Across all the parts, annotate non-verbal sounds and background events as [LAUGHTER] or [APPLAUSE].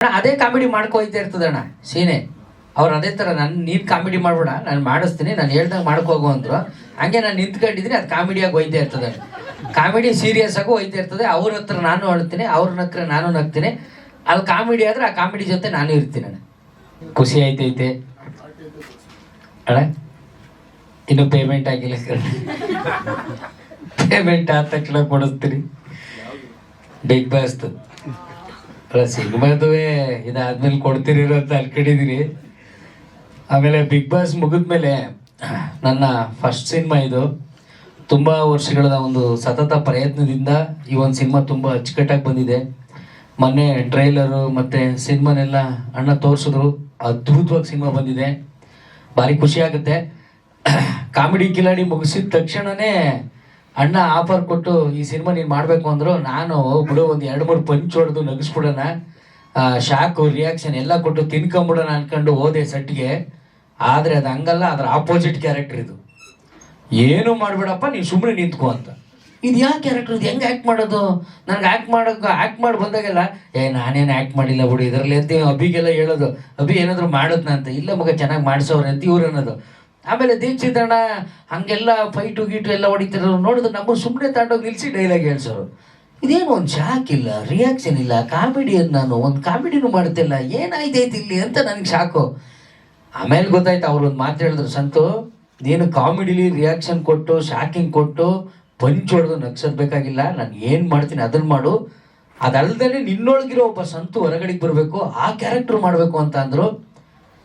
ಅದೇ ಕಾಮಿಡಿ ಮಾಡ್ಕೊಯ್ತಾ ಇರ್ತದಣ್ಣ ಸೀನೆ. ಅವ್ರು ಅದೇ ಥರ ನಾನು ನೀನು ಕಾಮಿಡಿ ಮಾಡ್ಬೇಡ, ನಾನು ಮಾಡಿಸ್ತೀನಿ, ನಾನು ಹೇಳ್ದಂಗೆ ಮಾಡ್ಕೋಗು ಅಂದ್ರು. ಹಂಗೆ ನಾನು ನಿಂತ್ಕೊಂಡಿದ್ರೆ ಅದು ಕಾಮಿಡಿಯಾಗಿ ಹೋಯ್ತಾ ಇರ್ತದೆ ಕಾಮಿಡಿ ಸೀರಿಯಸ್ ಆಗು ಹೋಯ್ತಾ ಇರ್ತದೆ, ಅವ್ರ ಹತ್ರ ನಾನು ಅಳ್ತೀನಿ, ಅವ್ರ ಹತ್ರ ನಾನು ನಗ್ತೀನಿ ಅಲ್ಲಿ ಕಾಮಿಡಿ ಆದ್ರೆ ಆ ಕಾಮಿಡಿ ಜೊತೆ ನಾನು ಇರ್ತೀನಿ ಅಣ್ಣ. ಖುಷಿ ಆಯ್ತೈತೆ. ಅಣ್ಣ, ಇನ್ನು ಪೇಮೆಂಟ್ ಆಗಿಲ್ಲ ಪೇಮೆಂಟ್ ಆದ ತಕ್ಷಣ ಕೊಡಿಸ್ತೀನಿ. ಬಿಗ್ ಬಾಸ್ದು ಅಲ್ಲ ಸಿನಿಮಾದುವೆ ಇದಾದ್ಮೇಲೆ ಕೊಡ್ತೀರಿ ಅಂತ ಅನ್ಕೊಂಡಿದೀನಿ. ಆಮೇಲೆ ಬಿಗ್ ಬಾಸ್ ಮುಗಿದ್ಮೇಲೆ ನನ್ನ ಫಸ್ಟ್ ಸಿನಿಮಾ ಇದು. ತುಂಬ ವರ್ಷಗಳ ಒಂದು ಸತತ ಪ್ರಯತ್ನದಿಂದ ಈ ಒಂದು ಸಿನಿಮಾ ತುಂಬ ಅಚ್ಚುಕಟ್ಟಾಗಿ ಬಂದಿದೆ. ಮೊನ್ನೆ ಟ್ರೈಲರು ಮತ್ತು ಸಿನಿಮಾನೆಲ್ಲ ಅಣ್ಣ ತೋರಿಸಿದ್ರು. ಅದ್ಭುತವಾಗಿ ಸಿನಿಮಾ ಬಂದಿದೆ. ಭಾರಿ ಖುಷಿ ಆಗುತ್ತೆ. [COUGHS] ಕಾಮಿಡಿ ಕಿಲಾಡಿ ಮುಗಿಸಿದ ತಕ್ಷಣನೇ ಅಣ್ಣ ಆಫರ್ ಕೊಟ್ಟು ಈ ಸಿನಿಮಾ ನೀನು ಮಾಡಬೇಕು ಅಂದ್ರು ನಾನು ಬಿಡು, ಒಂದು ಎರಡು ಮೂರು ಪಂಚ್ ಹೊಡೆದು ನಗಿಸ್ಬಿಡೋಣ. ಶಾಕು ರಿಯಾಕ್ಷನ್ ಎಲ್ಲ ಕೊಟ್ಟು ತಿನ್ಕೊಂಬಿಡೋಣ ಅನ್ಕೊಂಡು ಹೋದೆ ಸೆಟ್ಗೆ. ಆದರೆ ಅದು ಹಂಗಲ್ಲ, ಅದ್ರ ಆಪೋಸಿಟ್ ಕ್ಯಾರೆಕ್ಟರ್ ಇದು. ಏನು ಮಾಡಬೇಡಪ್ಪ, ನೀನು ಸುಮ್ಮನೆ ನಿಂತ್ಕೋ ಅಂತ. ಇದು ಯಾವ ಕ್ಯಾರೆಕ್ಟರ್ ಇದು? ಹೆಂಗೆ ಆ್ಯಕ್ಟ್ ಮಾಡೋದು? ನನಗೆ ಆ್ಯಕ್ಟ್ ಮಾಡೋಕೆ ಆ್ಯಕ್ಟ್ ಮಾಡಿ ಬಂದಾಗೆಲ್ಲ, ಏ, ನಾನೇನು ಆ್ಯಕ್ಟ್ ಮಾಡಿಲ್ಲ ಬಿಡು, ಇದರಲ್ಲಿ ಅಂತ ಅಭಿಗೆಲ್ಲ ಹೇಳೋದು. ಅಭಿ ಏನಾದರೂ ಮಾಡೋದ್ನ ಅಂತ ಇಲ್ಲ ಮಗ, ಚೆನ್ನಾಗಿ ಮಾಡಿಸೋರೆ ಅಂತ ಇವ್ರು ಅನ್ನೋದು. ಆಮೇಲೆ ದೀಕ್ಷಿತಣ್ಣ ಹಂಗೆಲ್ಲ ಫೈಟು ಗೀಟು ಎಲ್ಲ ಹೊಡಿತಿರೋ ನೋಡಿದ್ರೆ ನಮ್ಮ ಸುಮ್ಮನೆ ತಗೊಂಡೋಗಿ ನಿಲ್ಲಿಸಿ ಡೈಲಾಗ್ ಹೇಳ್ಸೋರು. ಇದೇನು ಒಂದು ಶಾಕ್ ಇಲ್ಲ ರಿಯಾಕ್ಷನ್ ಇಲ್ಲ ಕಾಮಿಡಿ ನಾನು, ಒಂದು ಕಾಮಿಡಿನೂ ಮಾಡ್ತಿಲ್ಲ, ಏನಾಯ್ತೈತೆ ಇಲ್ಲಿ ಅಂತ ನನಗೆ ಶಾಕು ಆಮೇಲೆ ಗೊತ್ತಾಯ್ತು ಅವ್ರು ಒಂದು ಮಾತು ಹೇಳಿದ್ರು, ಸಂತು, ನೀನು ಕಾಮಿಡಿಲಿ ರಿಯಾಕ್ಷನ್ ಕೊಟ್ಟು ಶಾಕಿಂಗ್ ಕೊಟ್ಟು ಪಂಚ್ ಹೊಡೆದು ನಗ್ಸೋದ್ ನಾನು ಏನು ಮಾಡ್ತೀನಿ ಅದನ್ನು ಮಾಡು. ಅದಲ್ದೇ ನಿನ್ನೊಳಗಿರೋ ಒಬ್ಬ ಸಂತು ಹೊರಗಡೆಗೆ ಬರಬೇಕು, ಆ ಕ್ಯಾರೆಕ್ಟರ್ ಮಾಡಬೇಕು ಅಂತ ಅಂದರು.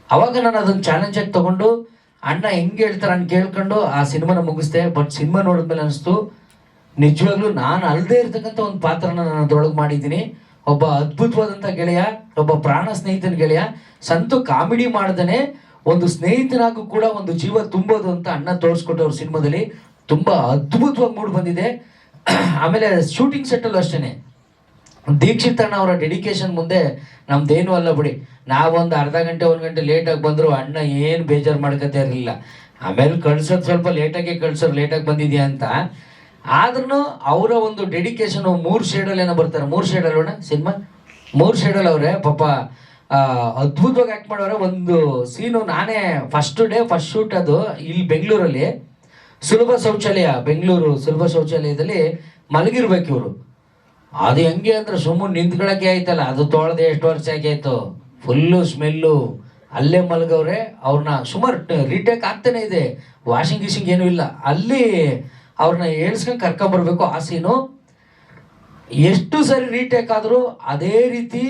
ಅವಾಗ ನಾನು ಅದನ್ನು ಚಾಲೆಂಜಾಗಿ ತಗೊಂಡು ಅಣ್ಣ ಹೆಂಗೆ ಹೇಳ್ತಾರೆ ಅಂತ ಕೇಳ್ಕೊಂಡು ಆ ಸಿನಿಮಾನ ಮುಗಿಸ್ದೆ ಬಟ್ ಸಿನಿಮಾ ನೋಡಿದ್ಮೇಲೆ ಅನಿಸ್ತು, ನಿಜವಾಗ್ಲೂ ನಾನು ಅಲ್ಲದೆ ಇರ್ತಕ್ಕಂಥ ಒಂದು ಪಾತ್ರನ ನಾನು ಅದರೊಳಗೆ ಮಾಡಿದ್ದೀನಿ. ಒಬ್ಬ ಅದ್ಭುತವಾದಂಥ ಗೆಳೆಯ, ಒಬ್ಬ ಪ್ರಾಣ ಸ್ನೇಹಿತನ ಗೆಳೆಯ, ಸಂತು ಕಾಮಿಡಿ ಮಾಡ್ದೇ ಒಂದು ಸ್ನೇಹಿತನಾಗೂ ಕೂಡ ಒಂದು ಜೀವ ತುಂಬೋದು ಅಂತ ಅಣ್ಣ ತೋರಿಸ್ಕೊಟ್ಟವ್ರ ಸಿನಿಮಾದಲ್ಲಿ. ತುಂಬ ಅದ್ಭುತವಾಗಿ ಮೂಡ್ ಬಂದಿದೆ. ಆಮೇಲೆ ಶೂಟಿಂಗ್ ಸೆಟ್ಟಲ್ಲೂ ಅಷ್ಟೇ ದೀಕ್ಷಿತ್ ಅಣ್ಣ ಅವರ ಡೆಡಿಕೇಶನ್ ಮುಂದೆ ನಮ್ದೇನು ಅಲ್ಲ ಬಿಡಿ. ನಾವೊಂದು ಅರ್ಧ ಗಂಟೆ, ಒಂದು ಗಂಟೆ ಲೇಟಾಗಿ ಬಂದ್ರು ಅಣ್ಣ ಏನು ಬೇಜಾರು ಮಾಡ್ಕೋತಾ ಇರಲಿಲ್ಲ. ಆಮೇಲೆ ಕಳ್ಸೋದು ಸ್ವಲ್ಪ ಲೇಟಾಗೆ ಕಳ್ಸೋರು ಲೇಟಾಗಿ ಬಂದಿದ್ಯಾ ಅಂತ. ಆದ್ರೂ ಅವರ ಒಂದು ಡೆಡಿಕೇಶನ್ ಮೂರು ಶೇಡಲ್ ಏನೋ ಬರ್ತಾರೆ. ಮೂರು ಶೇಡಲ್ ಅಣ್ಣ ಸಿನಿಮಾ? ಮೂರು ಶೇಡಲ್ ಅವರೇ, ಪಾಪ ಅದ್ಭುತವಾಗಿ ಆ್ಯಕ್ಟ್ ಮಾಡೋರೆ. ಒಂದು ಸೀನು ನಾನೇ ಫಸ್ಟ್ ಡೇ ಫಸ್ಟ್ ಶೂಟ್ ಅದು ಇಲ್ಲಿ ಬೆಂಗಳೂರಲ್ಲಿ. ಸುಲಭ ಶೌಚಾಲಯ, ಬೆಂಗಳೂರು ಸುಲಭ ಶೌಚಾಲಯದಲ್ಲಿ ಮಲಗಿರ್ಬೇಕು ಇವರು. ಅದು ಹೆಂಗೆ ಅಂದ್ರೆ ಸುಮ್ಮನೆ ನಿಂತ್ಕೊಳಕ್ಕೆ ಆಯ್ತಲ್ಲ. ಅದು ತೊಳೆದೆ ಎಷ್ಟು ವರ್ಷ ಆಯ್ತು. Full smell. ಅಲ್ಲೇ ಮಲಗವ್ರೆ ಅವ್ರನ್ನ ಸುಮಾರು ರೀಟೇಕ್ ಆಗ್ತಾನೆ ಇದೆ. ವಾಷಿಂಗ್ ಗಿಶಿಂಗ್ ಏನೂ ಇಲ್ಲ. ಅಲ್ಲಿ ಅವ್ರನ್ನ ಏಳ್ಸ್ಕೊಂಡು ಕರ್ಕೊಂಬರ್ಬೇಕು ಆ ಸೀನು ಎಷ್ಟು ಸರಿ ರೀಟೇಕ್ ಆದರೂ ಅದೇ ರೀತಿ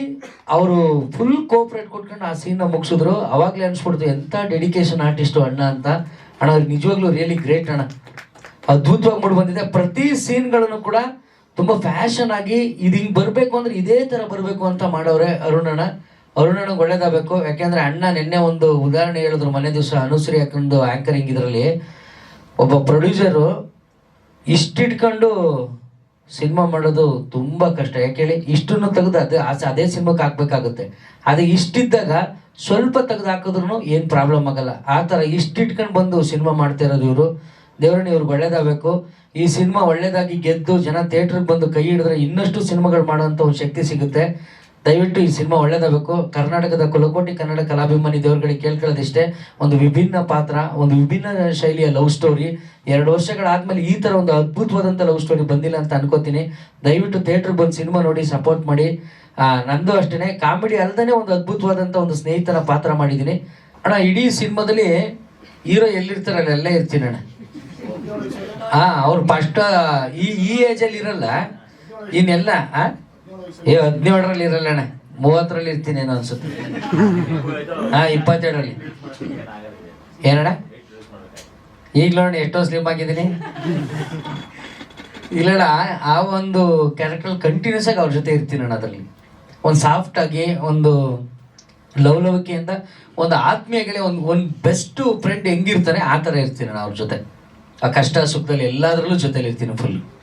ಅವರು ಫುಲ್ ಕೋಪ್ರೇಟ್ ಕೊಟ್ಕೊಂಡು ಆ ಸೀನ್ನ ಮುಗಿಸಿದ್ರು. ಅವಾಗಲೇ ಅನ್ಸ್ಬಿಡ್ತು ಎಂಥ ಡೆಡಿಕೇಶನ್ ಆರ್ಟಿಸ್ಟು ಅಣ್ಣ ಅಂತ. ಅಣ್ಣ ಅವ್ರಿಗೆ ನಿಜವಾಗ್ಲೂ ರಿಯಲಿ ಗ್ರೇಟ್ ಅಣ್ಣ. ಅದ್ಭುತವಾಗಿ ಮೂಡಿ ಬಂದಿದೆ. ಪ್ರತಿ ಸೀನ್ಗಳನ್ನು ಕೂಡ ತುಂಬ ಫ್ಯಾಷನ್ ಆಗಿ, ಇದು ಹಿಂಗೆ ಬರಬೇಕು ಅಂದ್ರೆ ಇದೇ ಥರ ಬರಬೇಕು ಅಂತ ಮಾಡವ್ರೆ ಅರುಣಣ್ಣ ಅರುಣಣ್ಣಗೆ ಒಳ್ಳೇದಾಗಬೇಕು. ಯಾಕೆಂದ್ರೆ ಅಣ್ಣ ನಿನ್ನೆ ಒಂದು ಉದಾಹರಣೆ ಹೇಳಿದ್ರು ಮನೆ ದಿವಸ. ಅನುಶ್ರೀ ಹಾಕೊಂಡು ಆ್ಯಂಕರಿಂಗ್ ಇದರಲ್ಲಿ ಒಬ್ಬ ಪ್ರೊಡ್ಯೂಸರು ಇಷ್ಟಿಟ್ಕೊಂಡು ಸಿನಿಮಾ ಮಾಡೋದು ತುಂಬ ಕಷ್ಟ. ಯಾಕೆ ಹೇಳಿ ಇಷ್ಟನ್ನು ತೆಗೆದು ಅದೇ ಆಸೆ ಅದೇ ಸಿನಿಮಾಕ್ಕೆ ಹಾಕ್ಬೇಕಾಗುತ್ತೆ. ಅದು ಇಷ್ಟಿದ್ದಾಗ ಸ್ವಲ್ಪ ತೆಗೆದು ಹಾಕಿದ್ರು ಏನು ಪ್ರಾಬ್ಲಮ್ ಆಗಲ್ಲ. ಆ ಥರ ಇಷ್ಟಿಟ್ಕೊಂಡು ಬಂದು ಸಿನಿಮಾ ಮಾಡ್ತಾ ಇರೋದು ಇವರು. ದೇವ್ರನ್ನ ಇವ್ರಿಗೆ ಒಳ್ಳೇದಾಗಬೇಕು. ಈ ಸಿನಿಮಾ ಒಳ್ಳೇದಾಗಿ ಗೆದ್ದು ಜನ ಥಿಯೇಟ್ರಿಗೆ ಬಂದು ಕೈ ಹಿಡಿದ್ರೆ ಇನ್ನಷ್ಟು ಸಿನಿಮಾಗಳು ಮಾಡೋಂಥ ಒಂದು ಶಕ್ತಿ ಸಿಗುತ್ತೆ. ದಯವಿಟ್ಟು ಈ ಸಿನಿಮಾ ಒಳ್ಳೇದಾಗಬೇಕು. ಕರ್ನಾಟಕದ ಕುಲಕೋಟಿ ಕನ್ನಡ ಕಲಾಭಿಮಾನಿ ದೇವರುಗಳಿಗೆ ಕೇಳ್ಕೊಳ್ಳೋದಿಷ್ಟೇ. ಒಂದು ವಿಭಿನ್ನ ಪಾತ್ರ, ಒಂದು ವಿಭಿನ್ನ ಶೈಲಿಯ ಲವ್ ಸ್ಟೋರಿ. ಎರಡು ವರ್ಷಗಳಾದ್ಮೇಲೆ ಈ ಥರ ಒಂದು ಅದ್ಭುತವಾದಂಥ ಲವ್ ಸ್ಟೋರಿ ಬಂದಿಲ್ಲ ಅಂತ ಅನ್ಕೋತೀನಿ. ದಯವಿಟ್ಟು ಥಿಯೇಟ್ರಿಗೆ ಬಂದು ಸಿನಿಮಾ ನೋಡಿ, ಸಪೋರ್ಟ್ ಮಾಡಿ. ನಂದು ಅಷ್ಟೇ ಕಾಮಿಡಿ ಅಲ್ಲದೇ ಒಂದು ಅದ್ಭುತವಾದಂಥ ಒಂದು ಸ್ನೇಹಿತನ ಪಾತ್ರ ಮಾಡಿದ್ದೀನಿ. ಅಣ್ಣ, ಇಡೀ ಸಿನಿಮಾದಲ್ಲಿ ಹೀರೋ ಎಲ್ಲಿರ್ತಾರೆ ಅಲ್ಲೆಲ್ಲ ಇರ್ತೀನಿ ಅಣ್ಣ. ಹಾಂ ಅವ್ರು ಫಸ್ಟ್, ಈ ಈ ಏಜಲ್ಲಿ ಇರಲ್ಲ. ಇನ್ನೆಲ್ಲ ಆ? ಏ, ಹದಿನೇಳರಲ್ಲಿ ಇರಲ್ಲ ಅಣ್ಣ. ಮೂವತ್ತರಲ್ಲಿ ಇರ್ತೀನಿ ಏನೋ ಅನ್ಸುತ್ತೆ. ಹಾ ಇಪ್ಪತ್ತೆರಡರಲ್ಲಿ ಏನಣ್ಣ? ಈಗ ನೋಡಿ ಎಷ್ಟೋ ಸ್ಲಿಮ್ ಆಗಿದ್ದೀನಿ. ಇಲ್ಲಣ್ಣ, ಆ ಒಂದು ಕ್ಯಾರೆಕ್ಟರ್ ಕಂಟಿನ್ಯೂಸ್ ಆಗಿ ಅವ್ರ ಜೊತೆ ಇರ್ತೀನಿ ಅಣ್ಣ ಅದರಲ್ಲಿ. ಒಂದು ಸಾಫ್ಟ್ ಆಗಿ, ಒಂದು ಲವಲವಿಕೆಯಿಂದ, ಒಂದು ಆತ್ಮೀಯಗಳೇ ಒಂದು ಒಂದು ಬೆಸ್ಟ್ ಫ್ರೆಂಡ್ ಹೆಂಗಿರ್ತಾನೆ, ಆ ಥರ ಇರ್ತೀನಿ ಅಣ್ಣ ಅವ್ರ ಜೊತೆ. ಆ ಕಷ್ಟ ಸುಖದಲ್ಲಿ ಎಲ್ಲದರಲ್ಲೂ ಜೊತೆಲಿ ಇರ್ತೀನಿ ಫುಲ್